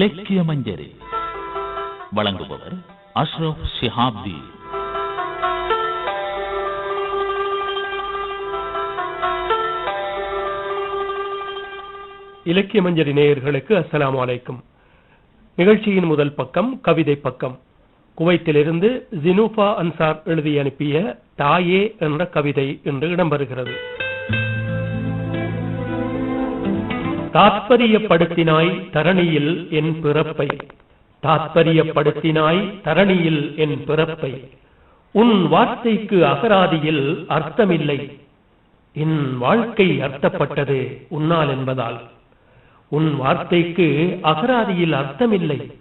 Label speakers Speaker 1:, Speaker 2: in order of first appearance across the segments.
Speaker 1: இலக்கிய மஞ்சரி வழங்குபவர் அஷ்ரப் ஷிஹாப்தி.
Speaker 2: இலக்கிய மஞ்சரி நேயர்களுக்கு அஸ்லாம் வலைக்கும் நிகழ்ச்சியின் முதல் பக்கம் கவிதை பக்கம். குவைத்திலிருந்து ஜினூபா அன்சார் எழுதி அனுப்பிய தாயே என்ற கவிதை என்று இடம்பெறுகிறது. தாத்பரியப்படுத்தினாய் தரணியில் என் பிறப்பை. தாத்பரியப்படுத்தினாய் தரணியில் என் பிறப்பை. உன் வார்த்தைக்கு அகராதியில் அர்த்தமில்லை. என் வாழ்க்கை அர்த்தப்பட்டது உன்னால் என்பதால். உன் வார்த்தைக்கு அகராதியில் அர்த்தமில்லை.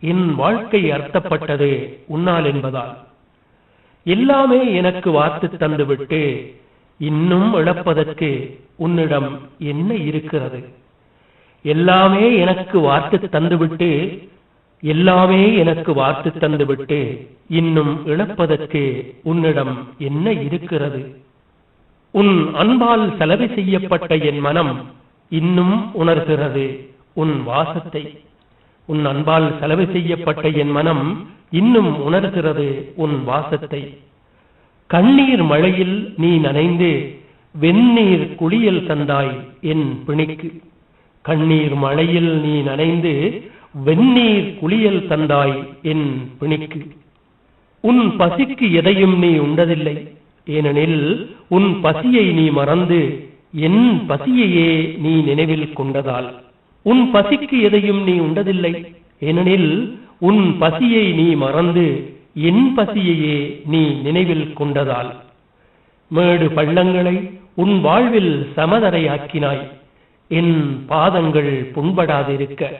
Speaker 2: என் வாழ்க்கை அர்த்தப்பட்டது உன்னால் என்பதால். எல்லாமே எனக்கு வார்த்து தந்துவிட்டு இன்னும் இழப்பதற்கு உன்னிடம் என்ன இருக்கிறது? எல்லாமே எனக்கு வார்த்து தந்துவிட்டு எல்லாமே எனக்கு வார்த்து தந்துவிட்டு இன்னும் இழப்பதற்கு உன்னிடம் என்ன இருக்கிறது? உன் அன்பால் செலவு செய்யப்பட்ட என் மனம் இன்னும் உணர்கிறது உன் வாசத்தை. உன் அன்பால் செலவு செய்யப்பட்ட என் மனம் இன்னும் உணர்கிறது உன் வாசத்தை. கண்ணீர் மழையில் நீ நனைந்து வெந்நீர் குளியல் தந்தாய் என் பிணிக்கு. கண்ணீர் மழையில் நீ நனைந்து வெந்நீர் குளியல் தந்தாய் என் பிணிக்கு. உன் பசிக்கு எதையும் நீ உண்டதில்லை. ஏனெனில் உன் பசியை நீ மறந்து என் பசியையே நீ நினைவில் கொண்டதால். உன் பசிக்கு எதையும் நீ உண்டதில்லை. ஏனெனில் உன் பசியை நீ மறந்து என் பசியையே நீ நினைவில் கொண்டதால். மேடு பள்ளங்களை உன் வாழ்வில் சமதரையாக்கினாய். என் பாதங்கள் புண்படாதிருக்க.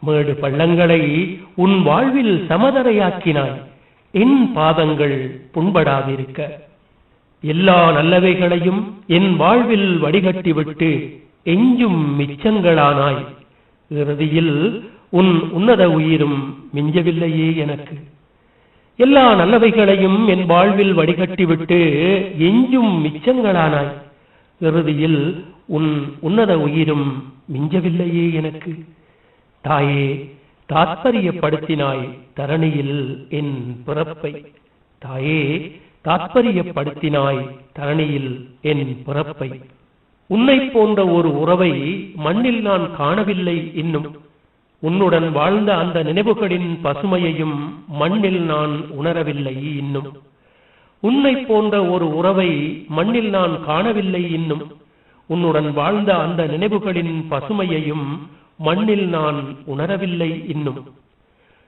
Speaker 2: மேடு பள்ளங்களை உன் வாழ்வில் சமதரையாக்கினாய். என் பாதங்கள் புண்படாதிருக்க. எல்லா நல்லவைகளையும் என் வாழ்வில் வடிகட்டிவிட்டு எஞ்சும் மிச்சங்களானாய். இறுதியில் உன் உன்னத உயிரும் மிஞ்சவில்லையே எனக்கு. எல்லா நல்லவைகளையும் என் வாழ்வில் வடிகட்டிவிட்டு எஞ்சும் மிச்சங்களானாய். இறுதியில் உன் உன்னத உயிரும் மிஞ்சவில்லையே எனக்கு. தாயே தாத்பரியப்படுத்தினாய் தரணியில் என் பிறப்பை. தாயே தாத்பரியப்படுத்தினாய் தரணியில் என் பிறப்பை. உன்னை போன்ற ஒரு உறவை மண்ணில் நான் காணவில்லை இன்னும். உன்னுடன் வாழ்ந்த அந்த நினைவுகளின் பசுமையையும் மண்ணில் நான் உணரவில்லை இன்னும். உன்னை போன்ற ஒரு உறவை மண்ணில் நான் காணவில்லை இன்னும். உன்னுடன் வாழ்ந்த அந்த நினைவுகளின் பசுமையையும் மண்ணில் நான் உணரவில்லை இன்னும்.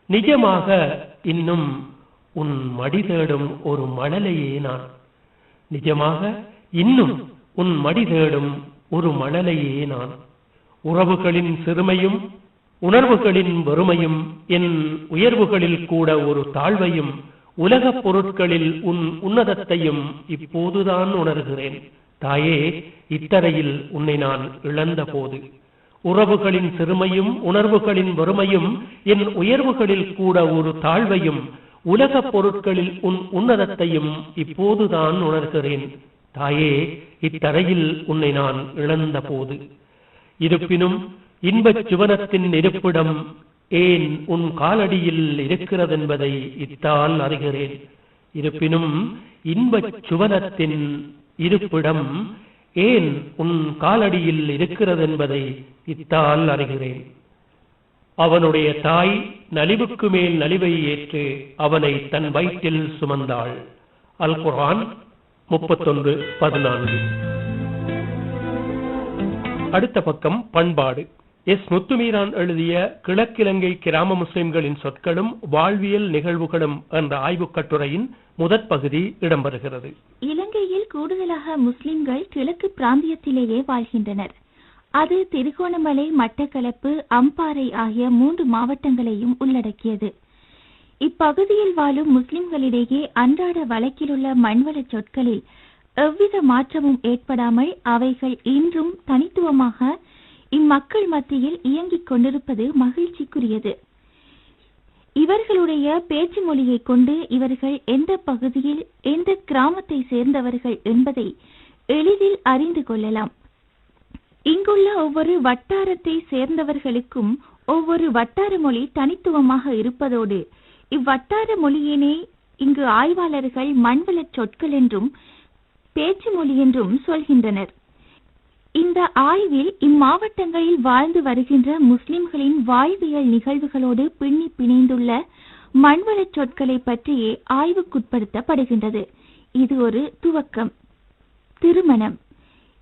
Speaker 2: நிஜமாக இன்னும் உன் மடி தேடும் ஒரு மணலையே நான். நிஜமாக இன்னும் உன் மடி தேடும் ஒரு மணலையே நான். உறவுகளின் சிறுமையும் உணர்வுகளின் வறுமையும் என் உயர்வுகளில் கூட ஒரு தாழ்வையும் உலகப் பொருட்களில் உன் உன்னதத்தையும் இப்போதுதான் உணர்கிறேன். தாயே இத்தரையில் உன்னை நான் இழந்த போது உறவுகளின் சிறுமையும் உணர்வுகளின் வறுமையும் என் உயர்வுகளில் கூட ஒரு தாழ்வையும் உலக பொருட்களில் உன் உன்னதத்தையும் இப்போதுதான் உணர்கிறேன். தாயே இத்தரையில் உன்னை நான் இழந்த போது இருப்பினும் இன்பச் சுவனத்தின் இருப்பிடம் ஏன் உன் காலடியில் இருக்கிறதென்பதை இத்தால் அறிகிறேன். இருப்பினும் இன்பச் சுவனத்தின் இருப்பிடம் ஏன் உன் காலடியில் இருக்கிறது என்பதை இத்தால் அறிகிறேன். அவனுடைய தாய் நலிவுக்கு மேல் நலிவை ஏற்று அவனை தன் வயிற்றில் சுமந்தாள். அல் குரான் முப்பத்தொன்று பதினான்கு. அடுத்த பக்கம் பண்பாடு. எஸ் முத்துமீரான் எழுதிய கிழக்கிலங்கை கிராம முஸ்லிம்களின் சொற்களும் வாழ்வியல் நிகழ்வுகளும் என்ற ஆய்வுக் கட்டுரையின் முதற் பகுதி இடம்பெறுகிறது.
Speaker 3: இலங்கையில் கூடுதலாக முஸ்லிம்கள் கிழக்கு பிராந்தியத்திலேயே வாழ்கின்றனர். அது திருகோணமலை மட்டக்களப்பு அம்பாறை ஆகிய மூன்று மாவட்டங்களையும் உள்ளடக்கியது. இப்பகுதியில் வாழும் முஸ்லிம்களிடையே அன்றாட வழக்கிலுள்ள மண்வளச் சொற்களில் எவ்வித மாற்றமும் ஏற்படாமல் அவைகள் இன்றும் தனித்துவமாக இம்மக்கள் மத்தியில் இயங்கிக் கொண்டிருப்பது மகிழ்ச்சிக்குரியது. இவர்களுடைய பேச்சு மொழியை கொண்டு இவர்கள் எந்த பகுதியில் எந்த கிராமத்தை சேர்ந்தவர்கள் என்பதை எளிதில் அறிந்து கொள்ளலாம். இங்குள்ள ஒவ்வொரு வட்டாரத்தை சேர்ந்தவர்களுக்கும் ஒவ்வொரு வட்டார மொழி தனித்துவமாக இருப்பதோடு இவ்வட்டார மொழியினை இங்கு ஆய்வாளர்கள் மண்வளச் சொற்கள் என்றும் பேச்சு மொழி என்றும் சொல்கின்றனர். இந்த ஆய்வில் இம்மாவட்டங்களில் வாழ்ந்து வருகின்ற முஸ்லிம்களின் வாழ்வியல் நிகழ்வுகளோடு பின்னி பிணைந்துள்ள மண்வளச் சொற்களை பற்றியே ஆய்வுக்குட்படுத்தப்படுகின்றது. இது ஒரு துவக்கம். திருமணம்.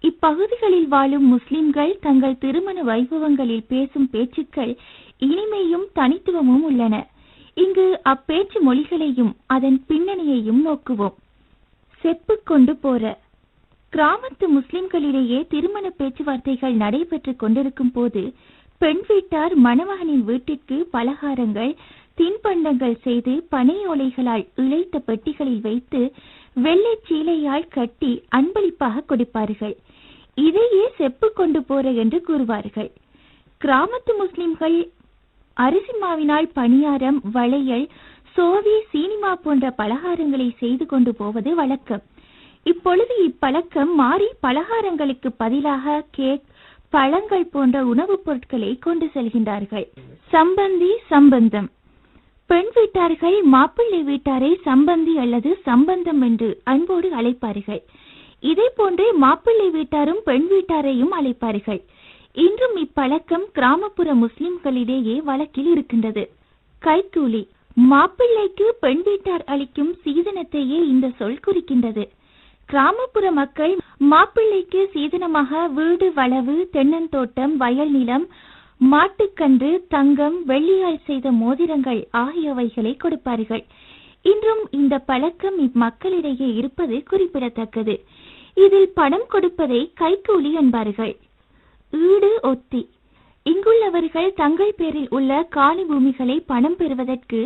Speaker 3: இப்பகுதிகளில் வாழும் முஸ்லிம்கள் தங்கள் திருமண வைபவங்களில் பேசும் பேச்சுக்கள் இனிமையும் தனித்துவமும் உள்ளன. இங்கு அப்பேச்சு மொழிகளையும் அதன் பின்னணியையும் நோக்குவோம். செப்பு கொண்டு போற. கிராமத்து முஸ்லிம்களிடையே திருமண பேச்சுவார்த்தைகள் நடைபெற்றுக் கொண்டிருக்கும் போது பெண் வீட்டார் மணமகனின் வீட்டிற்கு பலகாரங்கள் தின்பண்டங்கள் செய்து பனை ஓலைகளால் இழைத்த பெட்டிகளில் வைத்து வெள்ளை சீலையால் கட்டி அன்பளிப்பாக கொடுப்பார்கள். இதையே செப்பு கொண்டு போற என்று கூறுவார்கள். கிராமத்து முஸ்லிம்கள் அரிசி மாவினால் பணியாரம் வளையல் சோவி சீனிமா போன்ற பலகாரங்களை செய்து கொண்டு போவது வழக்கம். இப்பொழுது இப்பழக்கம் மாறி பலகாரங்களுக்கு பதிலாக கேக் பழங்கள் போன்ற உணவுப் பொருட்களை கொண்டு செல்கின்றார்கள். சம்பந்தி சம்பந்தம். பெண் வீட்டார்கள் மாப்பிள்ளை வீட்டாரை சம்பந்தி அல்லது சம்பந்தம் என்று அன்போடு அழைப்பார்கள். இதே போன்றே மாப்பிள்ளை வீட்டாரும் பெண் வீட்டாரையும் அழைப்பார்கள். இன்றும் இப்பழக்கம் கிராமப்புற முஸ்லிம்களிடையே வழக்கில் இருக்கின்றது. கைக்கூலி. மாப்பிள்ளைக்கு பெண் வீட்டார் அளிக்கும் சீதனத்தையே இந்த சொல் குறிக்கின்றது. கிராமப்புற மக்கள் மாப்பிள்ளைக்கு சீதனமாக வீடு வளவு தென்னந்தோட்டம் வயல் நிலம் மாட்டுக்கன்று தங்கம் வெள்ளியால் செய்த மோதிரங்கள் ஆகியவைகளை கொடுப்பார்கள். இன்றும் இந்த பழக்கம் இம்மக்களிடையே இருப்பது குறிப்பிடத்தக்கது. இதில் பணம் கொடுப்பதை கைக்கூலி என்பார்கள். ஈடு ஒத்தி. இங்குள்ளவர்கள் தங்கள் பேரில் உள்ள காணி பூமிகளை பணம் பெறுவதற்கு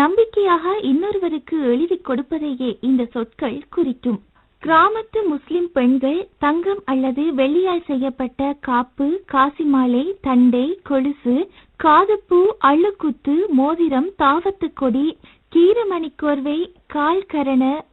Speaker 3: நம்பிக்கையாக இன்னொருவருக்கு எழுதி கொடுப்பதையே இந்த சொற்கள் குறிக்கும். கிராமத்து முஸ்லிம் பெண்கள் தங்கம் அல்லது வெள்ளியால் செய்யப்பட்ட காப்பு காசிமாலை தண்டை கொலுசு காதுப்பூ அள்ளுக்குத்து மோதிரம் தாவத்து கொடி கீரமணி கோர்வை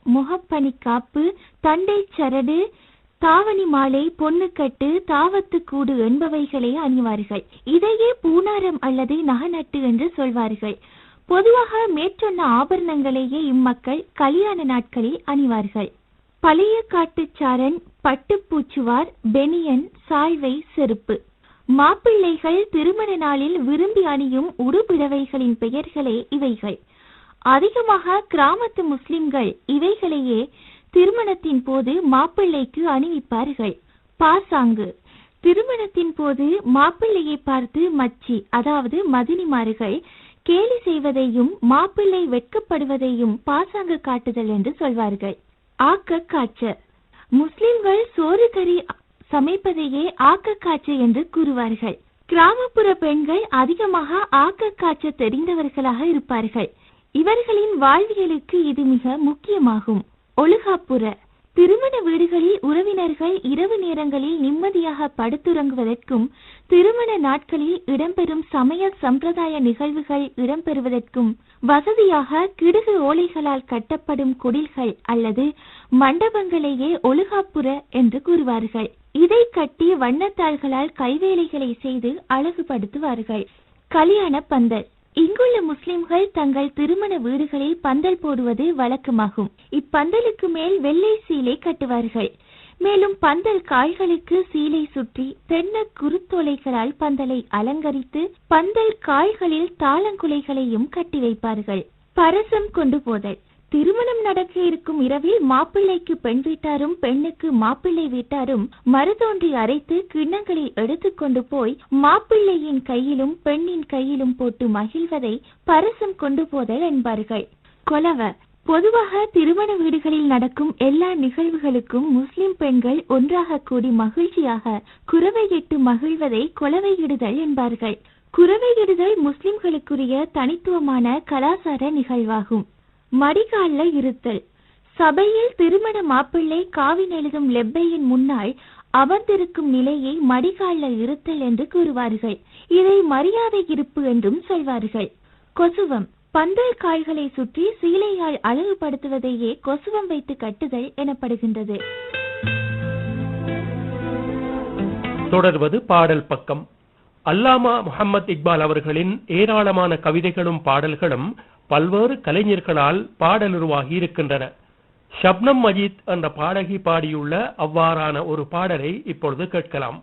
Speaker 3: முகப்பனி காப்பு தண்டை சரடு தாவணி மாலை பொன்னுக்கட்டு தாவத்து கூடு என்பவைகளை அணிவார்கள். இதையே பூனாரம் அல்லது நகநட்டு என்று சொல்வார்கள். பொதுவாக மேற்சொன்ன ஆபரணங்களையே இம்மக்கள் கல்யாண நாட்களில் அணிவார்கள். பழைய காட்டுச்சாரன் பட்டுப்பூச்சுவார் பெனியன் சாய்வை செருப்பு. மாப்பிள்ளைகள் திருமண நாளில் விரும்பி அணியும் உடுபிடவைகளின் பெயர்களே இவைகள். அதிகமாக கிராமத்து முஸ்லிம்கள் இவைகளையே திருமணத்தின் போது மாப்பிள்ளைக்கு அணிவிப்பார்கள். பாசாங்கு. திருமணத்தின் போது மாப்பிள்ளையை பார்த்து மச்சி அதாவது மதினிமார்கள் கேலி செய்வதையும் மாப்பிள்ளை வெட்கப்படுவதையும் பாசாங்கு காட்டுதல் என்று சொல்வார்கள். ஆக்க காய்ச்ச முஸ்லிம்கள் சோறு கறி சமைப்பதையே ஆக்க காய்ச்ச என்று கூறுவார்கள். கிராமப்புற பெண்கள் அதிகமாக ஆக்க காய்ச்ச தெரிந்தவர்களாக இருப்பார்கள். இவர்களின் வாழ்வியலுக்கு இது மிக முக்கியமாகும். ஒழுகாப்புற திருமண வீடுகளில் உறவினர்கள் இரவு நேரங்களில் நிம்மதியாக படுத்துறங்குவதற்கும் திருமண நாட்களில் இடம்பெறும் சமய சம்பிரதாய நிகழ்வுகள் இடம்பெறுவதற்கும் வசதியாக கிடுகு ஓலைகளால் கட்டப்படும் குடில்கள் அல்லது மண்டபங்களையே ஒழுகாப்புற என்று கூறுவார்கள். இதை கட்டி வண்ணத்தாள்களால் கைவேலைகளை செய்து அழகுபடுத்துவார்கள். கல்யாண பந்தல். இங்குள்ள முஸ்லிம்கள் தங்கள் திருமண வீடுகளில் பந்தல் போடுவது வழக்கமாகும். இப்பந்தலுக்கு மேல் வெள்ளை சீலை கட்டுவார்கள். மேலும் பந்தல் காய்களுக்கு சீலை சுற்றி தென்ன குருத்தோலைகளால் பந்தலை அலங்கரித்து பந்தல் காய்களில் தாளங்குலைகளையும் கட்டி வைப்பார்கள். பரசம் கொண்டு போதல். திருமணம் நடக்க இருக்கும் இரவில் மாப்பிள்ளைக்கு பெண் வீட்டாரும் பெண்ணுக்கு மாப்பிள்ளை வீட்டாரும் மருதோன்றி அரைத்து கிண்ணங்களில் எடுத்துக்கொண்டு போய் மாப்பிள்ளையின் கையிலும் பெண்ணின் கையிலும் போட்டு மகிழ்வதை பரசம் கொண்டு போதல் என்பார்கள். கொலவ பொதுவாக திருமண வீடுகளில் நடக்கும் எல்லா நிகழ்வுகளுக்கும் முஸ்லிம் பெண்கள் ஒன்றாக கூடி மகிழ்ச்சியாக குறவையிட்டு மகிழ்வதை கொலவையிடுதல் என்பார்கள். குறவையிடுதல் முஸ்லிம்களுக்குரிய தனித்துவமான கலாச்சார நிகழ்வாகும். மடிகால இருத்தல். சபையில் திருமண மாப்பிள்ளை காவின் எழுதும் லெப்பையின் முன்னால் அமர்ந்திருக்கும் நிலையை மடிகால இருத்தல் என்று கூறுவார்கள். இதை மரியாதை இருப்பு என்றும் சொல்வார்கள். கொசுவம். பந்தல் காய்களை சுற்றி சீலையால் அழகுபடுத்துவதையே கொசுவம் வைத்து கட்டுதல் எனப்படுகின்றது.
Speaker 2: தொடர்வது பாடல் பக்கம். அல்லாமா முகமது இக்பால் அவர்களின் ஏராளமான கவிதைகளும் பாடல்களும் பல்வேறு கலைஞர்களால் பாடலுருவாகி இருக்கின்றன. ஷப்னம் மஜீத் என்ற பாடகி பாடியுள்ள அவ்வாறான ஒரு பாடலை இப்பொழுது கேட்கலாம்.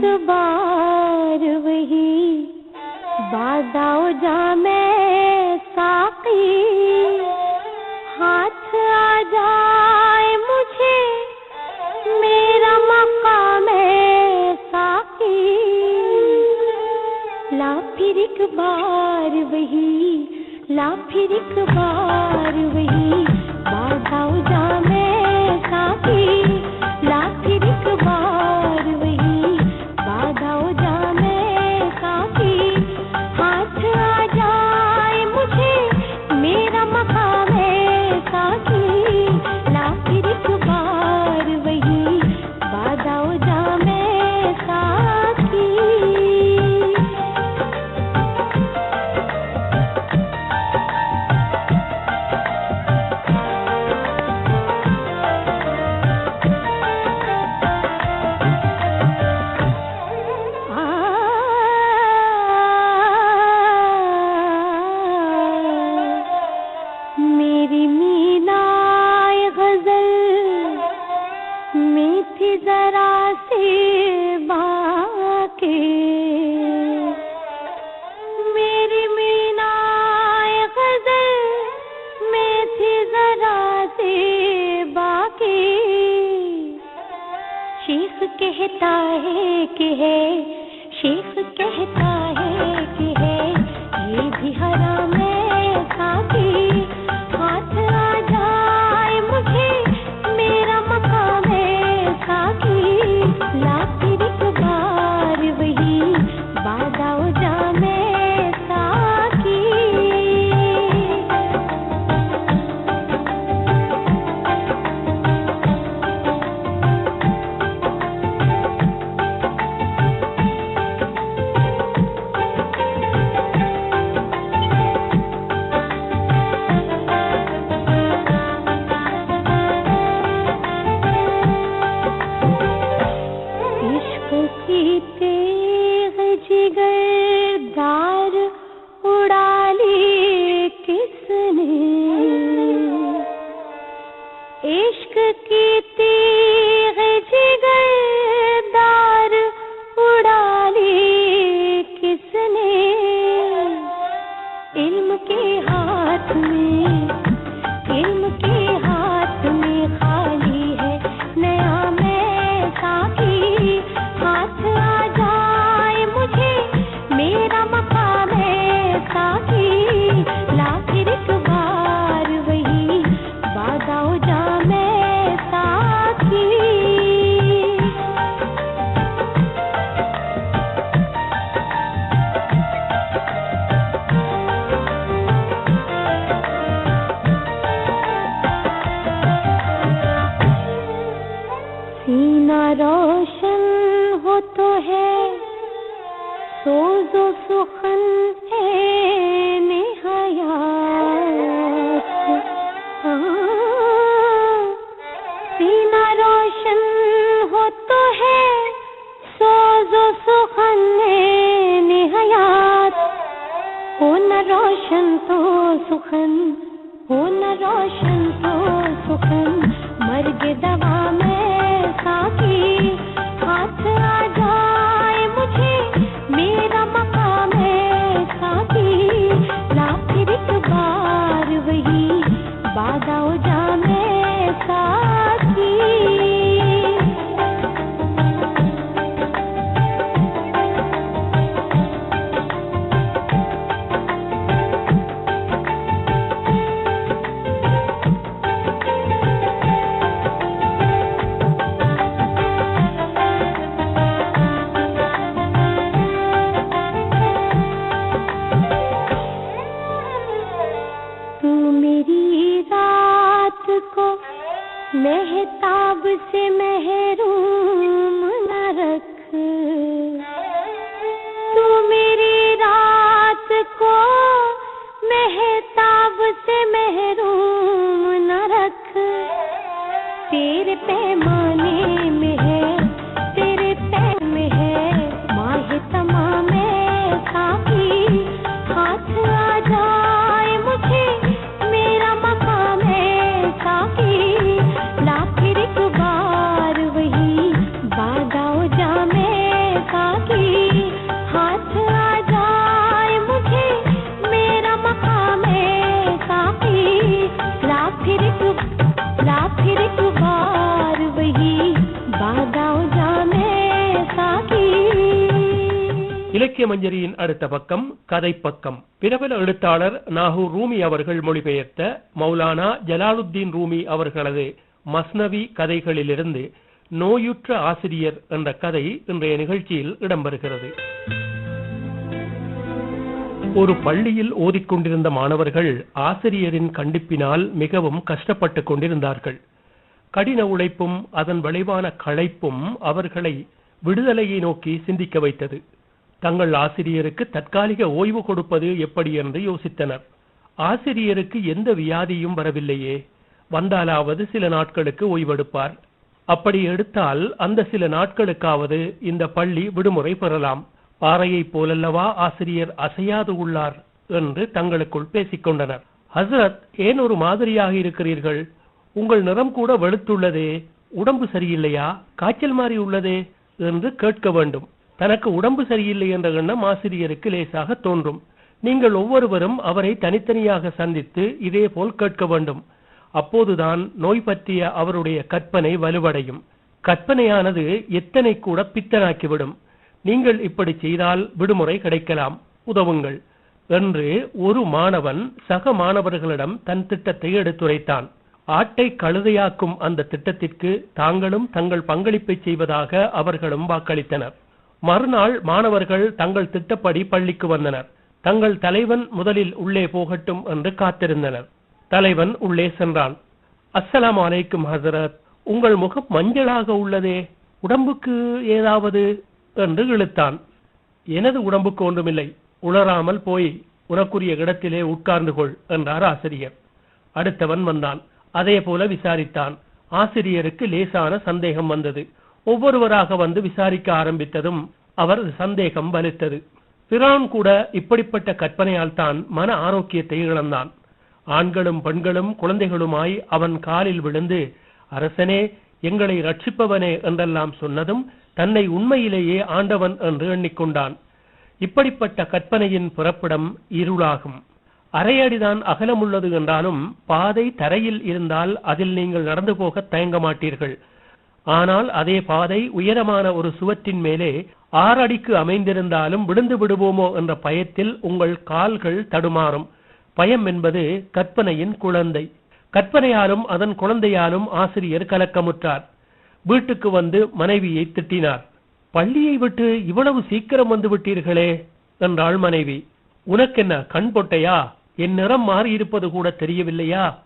Speaker 4: एक बार वही बादाओ जा मैं साकी हाथ आ जाए मुझे, मेरा मक्का में साकी ला फिर एक बार वही, ला फिर एक बार वही बादाओ जा मैं साकी ला फिर एक बार शेख कहता है कि है ये भी हरा रोशन तो सुखन हो न रोशन तो सुखन। मर्ग दवा में साकी हाथ आ से महरूम
Speaker 2: இலக்கிய மஞ்சரியின் அடுத்த பக்கம் கதை பக்கம். பிரபல எழுத்தாளர் நாகூர் ரூமி அவர்கள் மொழிபெயர்த்த மௌலானா ஜலாலுத்தீன் ரூமி அவர்களது மஸ்னவி கதைகளிலிருந்து நோயுற்ற ஆசிரியர் என்ற கதை இன்றைய நிகழ்ச்சியில் இடம்பெறுகிறது. ஒரு பள்ளியில் ஓதிக்கொண்டிருந்த மாணவர்கள் ஆசிரியரின் கண்டிப்பினால் மிகவும் கஷ்டப்பட்டுக் கொண்டிருந்தார்கள். கடின உழைப்பும் அதன் விளைவான களைப்பும் அவர்களை விடுதலையை நோக்கி சிந்திக்க வைத்தது. தங்கள் ஆசிரியருக்கு தற்காலிக ஓய்வு கொடுப்பது எப்படி என்று யோசித்தனர். ஆசிரியருக்கு எந்த வியாதியும் வரவில்லையே. வந்தாலாவது சில நாட்களுக்கு ஓய்வெடுப்பார். அப்படி எடுத்தால் அந்த சில நாட்களுக்காவது இந்த பள்ளி விடுமுறை பெறலாம். பாறையைப் போலல்லவா ஆசிரியர் அசையாது உள்ளார் என்று தங்களுக்குள் பேசிக் கொண்டனர். ஹசரத் ஏன் ஒரு மாதிரியாக இருக்கிறீர்கள்? உங்கள் நிறம் கூட வெளுத்துள்ளதே. உடம்பு சரியில்லையா? காய்ச்சல் மாறி உள்ளதே? என்று கேட்க வேண்டும். தனக்கு உடம்பு சரியில்லை என்ற எண்ணம் ஆசிரியருக்கு லேசாக தோன்றும். நீங்கள் ஒவ்வொருவரும் அவரை தனித்தனியாக சந்தித்து இதே போல் கேட்க வேண்டும். அப்போதுதான் நோய் பற்றிய அவருடைய கற்பனை வலுவடையும். கற்பனையானது எத்தனை கூட பித்தனாக்கிவிடும். நீங்கள் இப்படி செய்தால் விடுமுறை கிடைக்கலாம். உதவுங்கள். என்று ஒரு மாணவன் சக மாணவர்களிடம் தன் திட்டத்தை எடுத்துரைத்தான். ஆட்டை கழுதையாக்கும் அந்த திட்டத்திற்கு தாங்களும் தங்கள் பங்களிப்பை செய்வதாக அவர்களும் வாக்களித்தனர். மறுநாள் மாணவர்கள் தங்கள் திட்டப்படி பள்ளிக்கு வந்தனர். தங்கள் தலைவன் முதலில் உள்ளே போகட்டும் என்று காத்திருந்தனர். தலைவன் உள்ளே சென்றான். அஸ்ஸலாம் அலைக்கும் ஹசரத் உங்கள் முகம் மஞ்சளாக உள்ளதே உடம்புக்கு ஏதாவது? என்று இழுத்தான். எனது உடம்புக்கு ஒன்றுமில்லை உளராமல் போய் உனக்குரிய இடத்திலே உட்கார்ந்து கொள் என்றார் ஆசிரியர். அடுத்தவன் வந்தான். அதே போல விசாரித்தான். ஆசிரியருக்கு லேசான சந்தேகம் வந்தது. ஒவ்வொருவராக வந்து விசாரிக்க ஆரம்பித்ததும் அவர் சந்தேகம் வலுத்தது. பிரான் கூட இப்படிப்பட்ட கற்பனையால் தான் மன ஆரோக்கியத்தை இழந்தான். ஆண்களும் பெண்களும் குழந்தைகளுமாய் அவன் காலில் விழுந்து அரசனே எங்களை ரட்சிப்பவனே என்றெல்லாம் சொன்னதும் தன்னை உண்மையிலேயே ஆண்டவன் என்று எண்ணிக்கொண்டான். இப்படிப்பட்ட கற்பனையின் புறப்படம் இருளாகும். அரையடிதான் அகலமுள்ளது என்றாலும் பாதை தரையில் இருந்தால் அதில் நீங்கள் நடந்து போக தயங்க மாட்டீர்கள். ஆனால் அதே பாதை உயரமான ஒரு சுவற்றின் மேலே ஆறடிக்கு அமைந்திருந்தாலும் விழுந்து விடுவோமோ என்ற பயத்தில் உங்கள் கால்கள் தடுமாறும். பயம் என்பது கற்பனையின் குழந்தை. கற்பனையாலும் அதன் குழந்தையாலும் ஆசிரியர் கலக்கமுற்றார். வீட்டுக்கு வந்து மனைவியை திட்டினார். பள்ளியை விட்டு இவ்வளவு சீக்கிரம் வந்து விட்டீர்களே என்றாள் மனைவி. உனக்கென்ன கண் பொட்டையா? என் நிறம் மாறி இருப்பது கூட தெரியவில்லையா?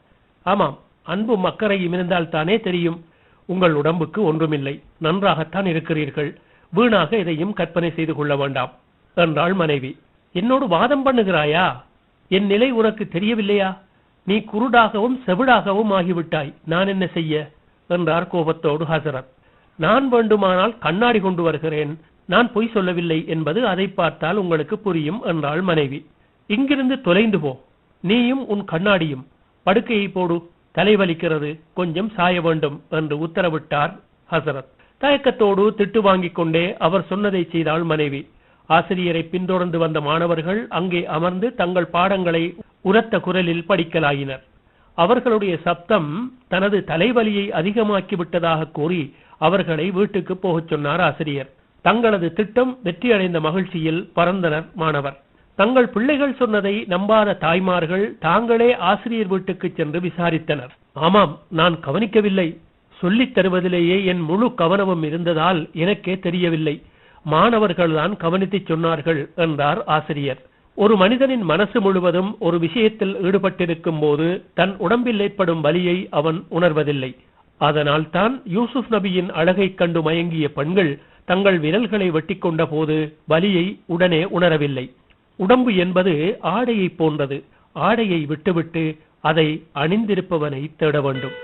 Speaker 2: ஆமாம் அன்பும் அக்கறையும் இருந்தால் தானே தெரியும். உங்கள் உடம்புக்கு ஒன்றுமில்லை. நன்றாகத்தான் இருக்கிறீர்கள். வீணாக இதையும் கற்பனை செய்து கொள்ள வேண்டாம். என்றாள் மனைவி. என்னோடு வாதம் பண்ணுகிறாயா? என் நிலை உனக்கு தெரியவில்லையா? நீ குருடாகவும் செவிடாகவும் ஆகிவிட்டாய். நான் என்ன செய்ய? என்றார் கோபத்தோடு ஹசரத். நான் வேண்டுமானால் கண்ணாடி கொண்டு வருகிறேன். நான் பொய் சொல்லவில்லை என்பது அதை பார்த்தால் உங்களுக்கு புரியும் என்றாள் மனைவி. இங்கிருந்து தொலைந்து போ. நீயும் உன் கண்ணாடியும். படுக்கையை போடு. தலைவலிக்கிறது கொஞ்சம் சாய வேண்டும் என்று உத்தரவிட்டார் ஹசரத். தயக்கத்தோடு திட்டு வாங்கிக் கொண்டே அவர் சொன்னதை செய்தாள் மனைவி. ஆசிரியரை பின்தொடர்ந்து வந்த மாணவர்கள் அங்கே அமர்ந்து தங்கள் பாடங்களை உரத்த குரலில் படிக்கலாயினர். அவர்களுடைய சப்தம் தனது தலைவலியை அதிகமாக்கி விட்டதாக கூறி அவர்களை வீட்டுக்கு போகச் சொன்னார் ஆசிரியர். தங்களது திட்டம் வெற்றியடைந்த மகிழ்ச்சியில் பறந்தனர் மாணவர். தங்கள் பிள்ளைகள் சொன்னதை நம்பாத தாய்மார்கள் தாங்களே ஆசிரியர் வீட்டுக்கு சென்று விசாரித்தனர். ஆமாம் நான் கவனிக்கவில்லை. சொல்லித் தருவதிலேயே என் முழு கவனமும் இருந்ததால் எனக்கே தெரியவில்லை. மாணவர்கள்தான் கவனித்துச் சொன்னார்கள் என்றார் ஆசிரியர். ஒரு மனிதனின் மனசு முழுவதும் ஒரு விஷயத்தில் ஈடுபட்டிருக்கும் போது தன் உடம்பில் ஏற்படும் வலியை அவன் உணர்வதில்லை. அதனால்தான் யூசுப் நபியின் அழகைக் கண்டு மயங்கிய பெண்கள் தங்கள் விரல்களை வெட்டிக்கொண்ட போது வலியை உடனே உணரவில்லை. உடம்பு என்பது ஆடையை போன்றது. ஆடையை விட்டுவிட்டு அதை அணிந்திருப்பவனை தேட வேண்டும்.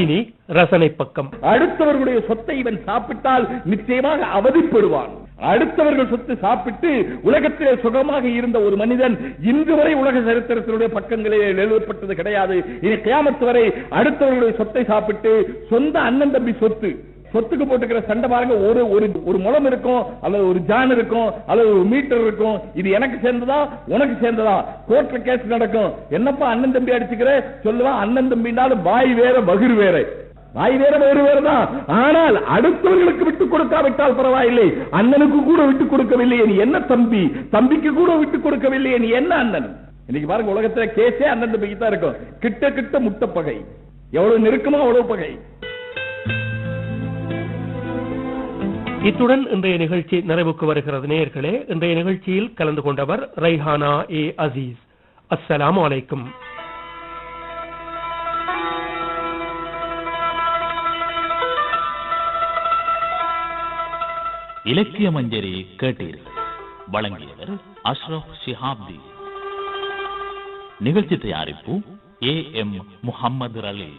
Speaker 2: இனி ரசனை பக்கம்.
Speaker 5: அடுத்தவர்களுடைய சொத்தை இவன் சாப்பிட்டால் நிச்சயமாக அவதிப்படுவான். அடுத்தவர்கள் சொத்து சாப்பிட்டு உலகத்திலே சுகமாக இருந்த ஒரு மனிதன் இன்று வரை உலக சரித்திரத்தினுடைய பக்கங்களில் எழுதப்பட்டது கிடையாது. இனி கியாமத்து வரை அடுத்தவர்களுடைய சொத்தை சாப்பிட்டு சொந்த அண்ணன் தம்பி சொத்து சொத்துக்கு போட்டுக்கிற சண்டை பாருங்க. ஒரு ஒரு ஒரு முளம் இருக்கும் அல்லது ஒரு ஜான் இருக்கும் அல்லது ஒரு மீட்டர் இருக்கும். இது எனக்கு சேர்ந்ததா? உனக்கு சேர்ந்ததா? கோர்ட்ல கேஸ் நடக்கும். என்னப்பா அண்ணன் தம்பி அடிச்சுக்கிற? சொல்லுவான் அண்ணன் தம்பினாலும் வாய் வேற வகுறு வேற. வாய் வேற வேறு வேறு தான். ஆனால் அடுத்தவர்களுக்கு விட்டு கொடுக்காவிட்டால் பரவாயில்லை. அண்ணனுக்கு கூட விட்டு கொடுக்கவில்லை நீ என்ன தம்பி? தம்பிக்கு கூட விட்டு கொடுக்கவில்லை நீ என்ன அண்ணன்? இன்னைக்கு பாருங்க உலகத்துல கேஸே அண்ணன் தம்பிக்கு தான் இருக்கும். கிட்ட கிட்ட முட்ட பகை எவ்வளவு நெருக்கமா அவ்வளவு பகை.
Speaker 2: இத்துடன் இன்றைய நிகழ்ச்சி நிறைவுக்கு வருகிறது. நேயர்களே இன்றைய நிகழ்ச்சியில் கலந்து கொண்டவர் ரைஹானா ஏ அசீஸ். அஸ்ஸலாம் வலைக்கும்
Speaker 1: இலக்கிய மஞ்சரி கேட்டீர்கள். வழங்கியவர் அஷ்ரப் ஷிஹாப்தி. நிகழ்ச்சி தயாரிப்பு ஏ எம் முஹம்மது அலி